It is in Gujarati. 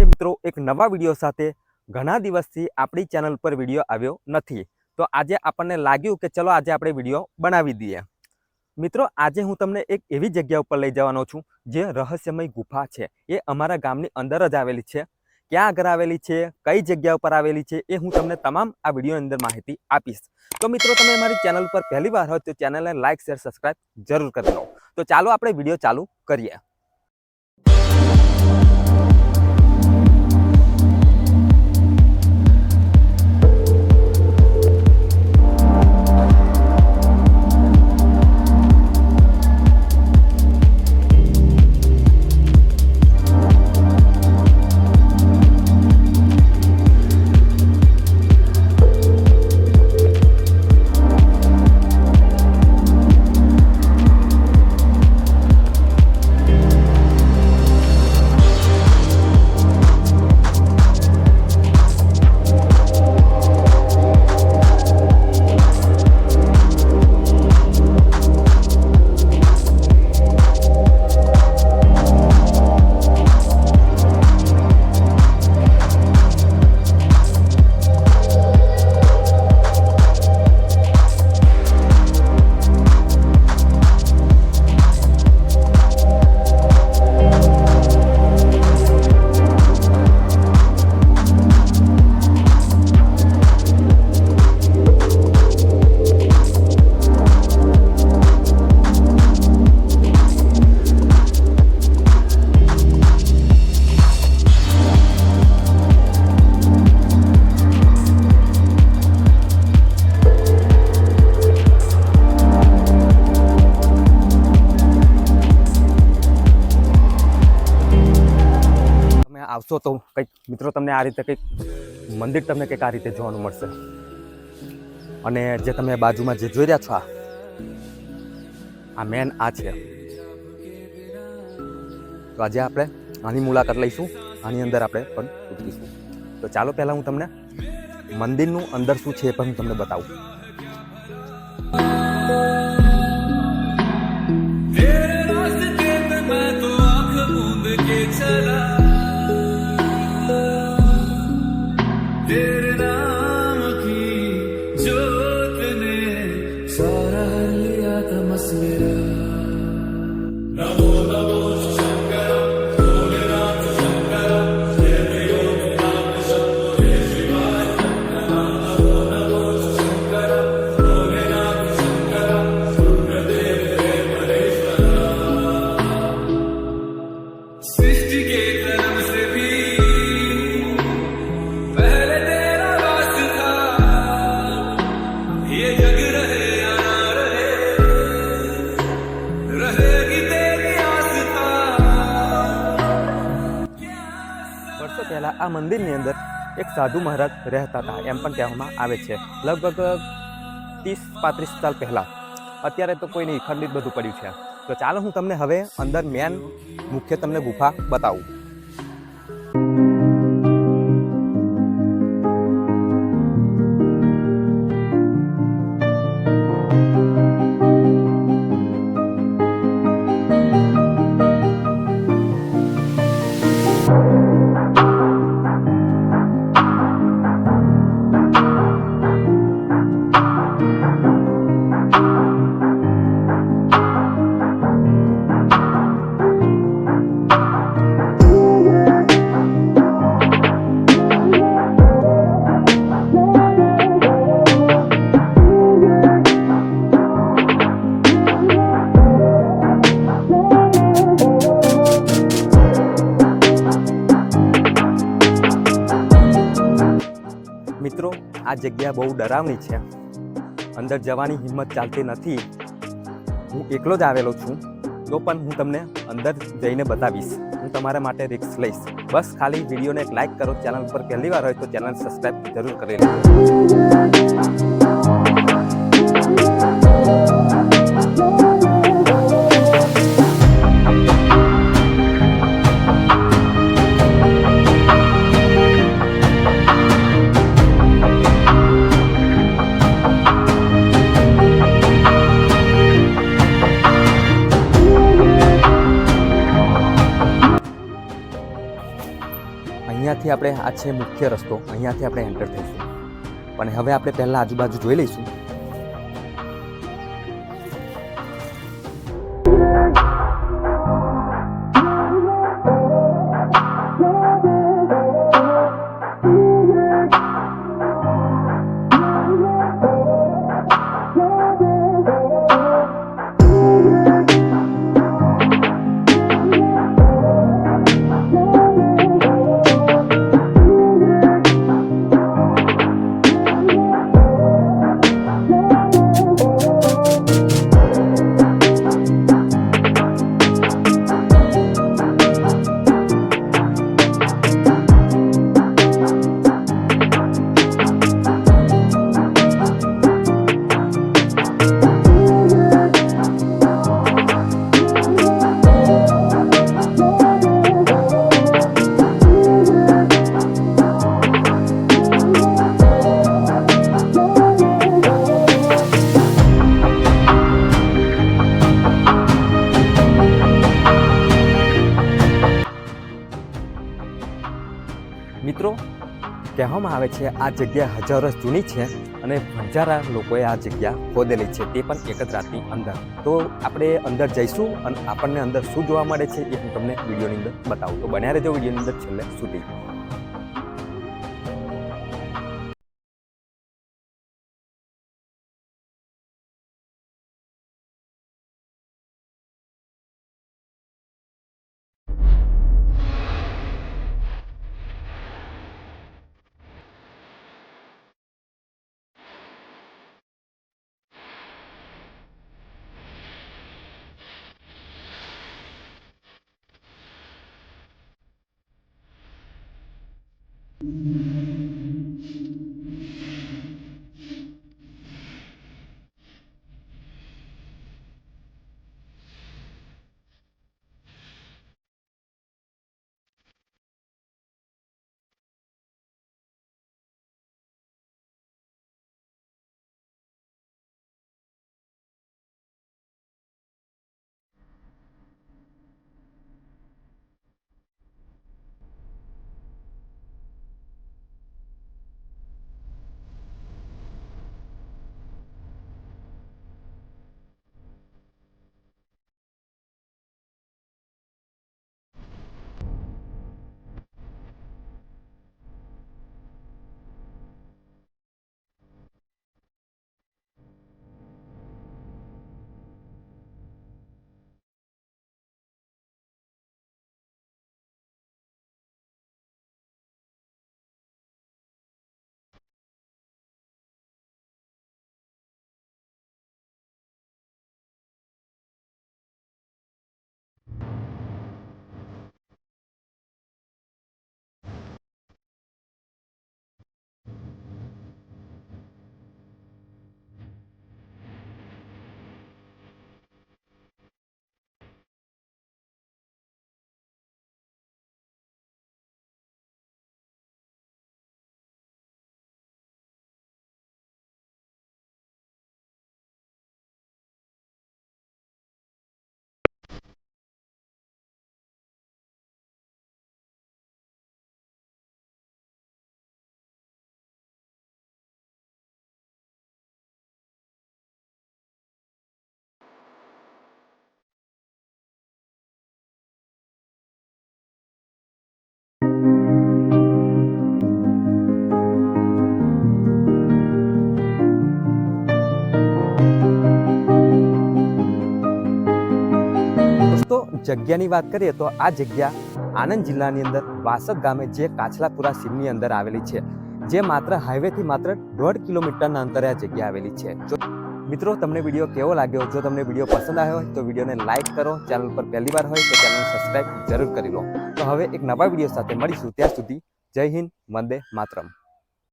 એક નવા વીડિયો સાથે ઘણા દિવસથી આપણી ચેનલ પર વીડિયો આવ્યો નથી. તો આજે આપણને લાગ્યું કે ચલો આજે આપણે વીડિયો બનાવી દઈએ. મિત્રો, આજે હું તમને એક એવી જગ્યા ઉપર લઈ જવાનો છું, જે રહસ્યમય ગુફા છે. એ અમારા ગામની અંદર જ આવેલી છે. ક્યાં આગળ આવેલી છે, કઈ જગ્યા ઉપર આવેલી છે, એ હું તમને તમામ આ વિડીયોની અંદર માહિતી આપીશ. તો મિત્રો, તમે મારી ચેનલ પર પહેલી વાર હોય તો ચેનલને લાઇક શેર સબસ્ક્રાઈબ જરૂર કરી લો. તો ચાલો આપણે વીડિયો ચાલુ કરીએ. આવશો તો કંઈક મિત્રો તમને આ રીતે કંઈક મંદિર તમને કંઈક આ રીતે જોવાનું મળશે અને જે તમે બાજુમાં જે જોઈ રહ્યા છો આ આ મેન આ છે તો આજે આપણે આની મુલાકાત લઈશું આની અંદર આપણે પણ ઉતરીશું તો ચાલો પહેલાં હું તમને મંદિરનું અંદર શું છે એ પણ હું તમને બતાવું तेरे रास्ते पे मैं तो आंख मूंद के चला આ મંદિરની અંદર એક સાધુ મહારાજ રહેતા હતા. એમ પણ કહેવામાં આવે છે. લગભગ ત્રીસ પાંત્રીસ સાલ પહેલાં. અત્યારે તો કોઈ નહીં ખંડિત બધું પડ્યું છે. તો ચાલો હું તમને હવે અંદર મેન મુખ્ય તમને ગુફા બતાવું. મિત્રો, આ જગ્યા બહુ ડરાવની છે. અંદર જવાની હિંમત ચાલતી નથી. હું એકલો જ આવેલો છું. તો પણ હું તમને અંદર જઈને બતાવીશ. હું તમારા માટે રિક્સ લઈશ. બસ ખાલી વિડીયોને એક લાઇક કરો. ચેનલ પર પહેલી વાર હોય તો ચેનલ સબસ્ક્રાઈબ જરૂર કરી લો અહીંયાથી આપણે આ છે મુખ્ય રસ્તો. અહીંયાથી આપણે એન્ટર થઈશું. પણ હવે આપણે પહેલાં આજુબાજુ જોઈ લઈશું. મિત્રો, કહેવામાં આવે છે, આ જગ્યા હજારો વર્ષ જૂની છે અને હજારા લોકોએ આ જગ્યા ખોદેલી છે. તે પણ એક જ રાતની અંદર. તો આપણે અંદર જઈશું અને આપણને અંદર શું જોવા મળે છે એ હું તમને વિડીયોની અંદર બતાવું. તો બન્યા રહેજો વિડીયોની અંદર છેલ્લે સુધી. Mm-hmm. જગ્યાની વાત કરીએ તો આ જગ્યા આણંદ જિલ્લાની અંદર વાસદ ગામે જે કાછલાપુરા સીમની અંદર આવેલી છે, જે માત્ર હાઈવેથી માત્ર દોઢ કિલોમીટરના અંતરે આ જગ્યા આવેલી છે. જો મિત્રો, તમને વીડિયો કેવો લાગ્યો? જો તમને વીડિયો પસંદ આવ્યો હોય તો વિડીયોને લાઇક કરો, ચેનલ પર પહેલી વાર હોય તો ચેનલ સબસ્ક્રાઈબ જરૂર કરી લો. તો હવે એક નવા વીડિયો સાથે મળીશું. ત્યાં સુધી જય હિન્દ, વંદે માતરમ.